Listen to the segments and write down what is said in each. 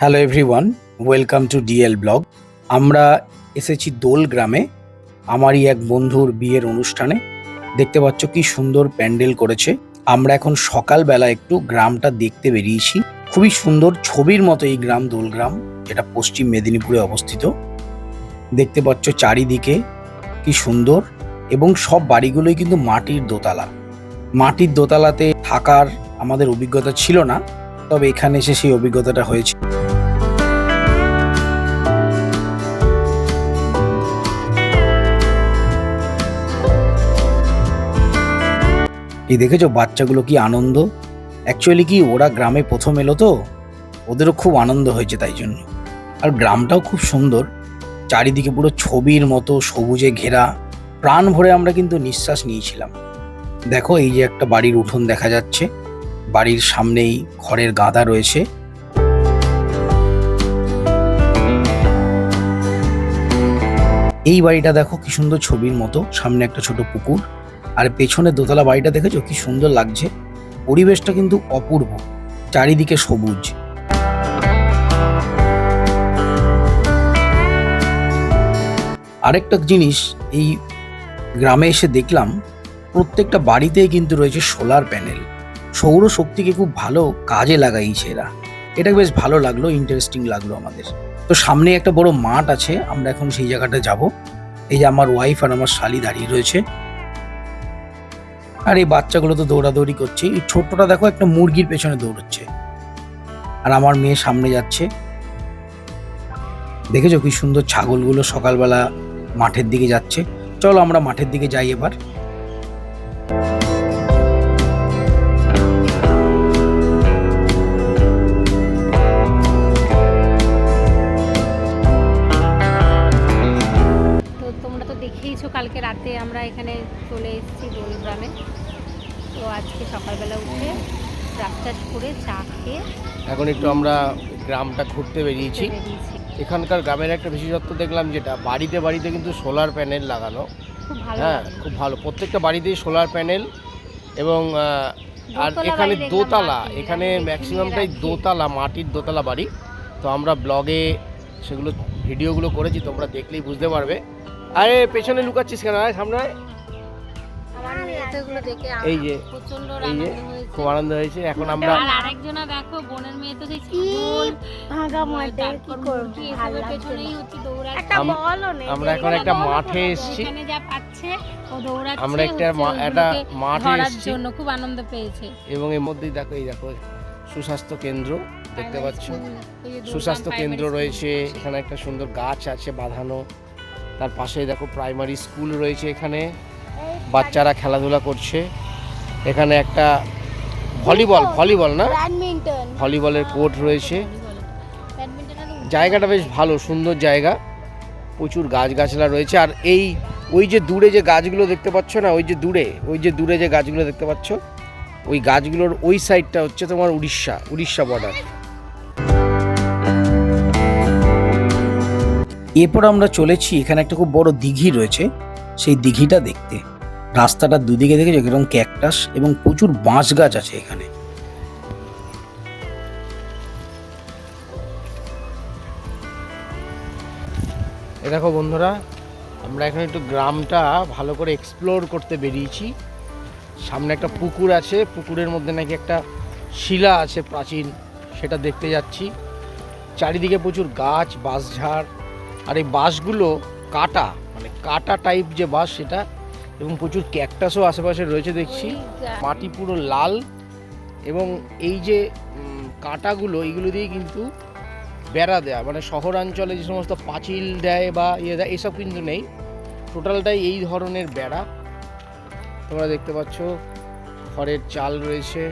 Hello everyone welcome to DL blog আমরা এসেছি দোল গ্রামে। আমারই এক বন্ধুর বিয়ের অনুষ্ঠানে। দেখতে পাচ্ছ কি সুন্দর প্যান্ডেল করেছে। আমরা এখন সকালবেলা একটু গ্রামটা দেখতে বেরিয়েছি। খুবই সুন্দর ছবির মতো এই গ্রাম, দোল গ্রাম, যেটা পশ্চিম মেদিনীপুরে অবস্থিত। দেখতে পাচ্ছ চারিদিকে কি সুন্দর এবং সব বাড়িগুলোই কিন্তু মাটির দোতলা। মাটির দোতলাতে থাকার আমাদের অভিজ্ঞতা ছিল না, তবে এখানে এসে সেই অভিজ্ঞতাটা হয়েছে। এই দেখেছ বাচ্চাগুলো কি আনন্দ? অ্যাকচুয়ালি কি ওরা গ্রামে প্রথম এলো তো? ওদেরও খুব আনন্দ হয়েছে তাই জন্য। আর গ্রামটাও খুব সুন্দর। চারিদিকে পুরো ছবির মতো সবুজে ঘেরা। প্রাণ ভরে আমরা কিন্তু নিঃশ্বাস নিয়েছিলাম। দেখো এই যে একটা বাড়ির উঠোন দেখা যাচ্ছে। বাড়ির সামনেই খড়ের গাদা রয়েছে। এই বাড়িটা দেখো কি সুন্দর ছবির মতো। সামনে একটা ছোট পুকুর। আর পেছনে দোতলা বাড়িটা দেখেছ? কি সুন্দর লাগছে। পরিবেশটা কিন্তু অপূর্ব। চারিদিকে সবুজ। আরেকটা জিনিস, এই গ্রামে এসে দেখলাম, প্রত্যেকটা বাড়িতেই কিন্তু রয়েছে সোলার প্যানেল। সৌরশক্তিকে খুব ভালো কাজে লাগাইছে এরা। এটা বেশ ভালো লাগল ইন্টারেস্টিং লাগল আমাদের। তো সামনে একটা বড় মাঠ আছে, আমরা এখন সেই জায়গাটা যাব। এই যে আমার ওয়াইফ আর আমার শালি দাঁড়িয়ে রয়েছে। আর এই বাচ্চাগুলো তো দৌড়াদৌড়ি করছে। এই ছোট্টটা দেখো একটা মুরগির পেছনে দৌড়চ্ছে। আর আমার মেয়ে সামনে যাচ্ছে। দেখেছ কি সুন্দর ছাগলগুলো সকালবেলা মাঠের দিকে যাচ্ছে। চলো আমরা মাঠের দিকে যাই এবার। চলে এসেছি দোলগ্রামে তো আজকে সকালবেলা উঠে রাস্তা করে চা খেয়ে এখন একটু আমরা গ্রামটা ঘুরতে বেরিয়েছি। এখানকার গ্রামের একটা বিশেষত্ব দেখলাম যেটা বাড়িতে বাড়িতে কিন্তু সোলার প্যানেল লাগানো। খুব ভালো। হ্যাঁ খুব ভালো। প্রত্যেকটা বাড়িতেই সোলার প্যানেল এবং আর এখানে দোতলা এখানে ম্যাক্সিমামটাই দোতলা মাটির দোতলা বাড়ি। তো আমরা ব্লগে সেগুলো ভিডিওগুলো করেছি তোমরা দেখলেই বুঝতে পারবে। আরে পেছনে লুকাচ্ছিস কেন? সামনে এই যে এই যে খুব আনন্দ হয়েছে। এখন আমরা আরেকজনা দেখো বোনের মেয়ে তো দেখছি ভাঙা মাঠে কি করব? মুরগি ভালো এসবের লাগছে পেছনেই হচ্ছে দৌড়াচ্ছে। একটা বলও নেই আমরা এখন একটা মাঠে এসেছি। যেখানে যা পাচ্ছে ও দৌড়াচ্ছে আমরা একটা একটা মাঠে এসেছি। জন্য খুব আনন্দ পেয়েছে। এবং এর মধ্যেই দেখো এই দেখো সুস্বাস্থ্য কেন্দ্র দেখতে পাচ্ছ। সুস্বাস্থ্য কেন্দ্র রয়েছে এখানে একটা সুন্দর গাছ আছে বাঁধানো। তার পাশেই দেখো প্রাইমারি স্কুল রয়েছে এখানে। বাচ্চারা খেলাধুলা করছে। এখানে একটা ভলিবল ভলিবল না? ভলিবলের কোর্ট রয়েছে। জায়গাটা বেশ ভালো সুন্দর জায়গা। প্রচুর গাছগাছলা রয়েছে। আর এই ওই যে দূরে যে গাছগুলো দেখতে পাচ্ছ না ওই যে দূরে ওই যে দূরে যে গাছগুলো দেখতে পাচ্ছ ওই গাছগুলোর ওই সাইডটা হচ্ছে তোমার উড়িষ্যা উড়িষ্যা বর্ডার এরপর আমরা চলেছি এখানে একটা খুব বড় দিঘি রয়েছে। সেই দিঘিটা দেখতে। রাস্তাটার দুদিকে দেখেছ এরকম ক্যাকটাস এবং প্রচুর বাঁশ গাছ আছে এখানে। দেখো বন্ধুরা, আমরা এখন একটু গ্রামটা ভালো করে এক্সপ্লোর করতে বেরিয়েছি। সামনে একটা পুকুর আছে, পুকুরের মধ্যে নাকি একটা শিলা আছে প্রাচীন, সেটা দেখতে যাচ্ছি। চারিদিকে প্রচুর গাছ, বাঁশঝাড়, আর এই বাঁশগুলো কাটা মানে কাটা টাইপ যে বাঁশ সেটা এবং প্রচুর ক্যাকটাসও আশেপাশে রয়েছে দেখছি। মাটি পুরো লাল এবং এই যে কাঁটাগুলো এইগুলো দিয়ে কিন্তু বেড়া দেয়া। মানে শহরাঞ্চলে যে সমস্ত পাঁচিল দেয় বা ইয়ে দেয় এসব কিন্তু নেই। টোটালটাই এই ধরনের বেড়া। তোমরা দেখতে পাচ্ছ খড়ের চাল রয়েছে।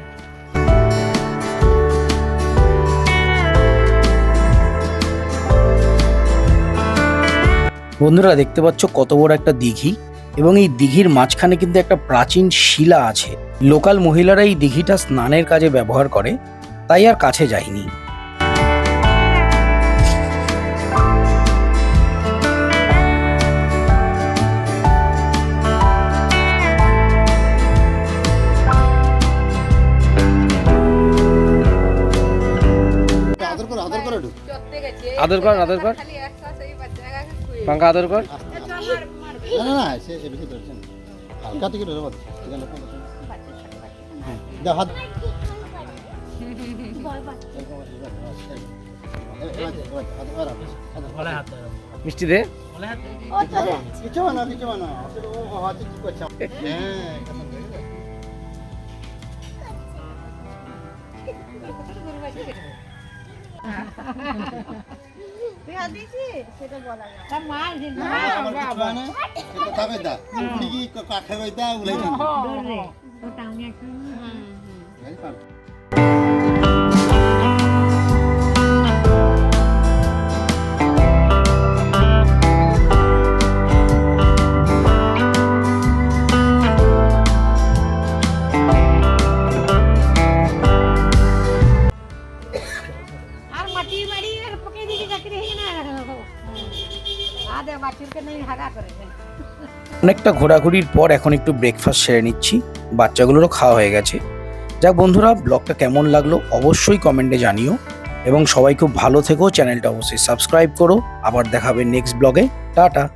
বন্ধুরা দেখতে পাচ্ছ কত বড় একটা দিঘি। এবং এই দিঘির মাঝখানে কিন্তু একটা প্রাচীন শিলা আছে। লোকাল মহিলারা এই দিঘিটা স্নানের কাজে ব্যবহার করে তাই আর কাছে যায়নি আদর করো আদর করো একটু। একটু আদর কর আদর কর। পাঙ্কা আদর কর। না না না সে এ বেশি ধরছে না। হালকা থেকে ধরে বাদ হ্যাঁ দাও হাত। মিষ্টি দে। কিছু না কিছু না। ও হাতে কি করছে হ্যাঁ সেটা খাবে দা তুমি কি খাবে দা উলাই অনেকটা ঘোরাঘুরির পর এখন একটু ব্রেকফাস্ট সেরে নিচ্ছি। বাচ্চাগুলোরও খাওয়া হয়ে গেছে। যাক বন্ধুরা ব্লগটা কেমন লাগল অবশ্যই কমেন্টে জানিও। এবং সবাই খুব ভালো থেকো, চ্যানেলটা অবশ্যই সাবস্ক্রাইব করো। আবার দেখাবে নেক্সট ব্লগে টাটা।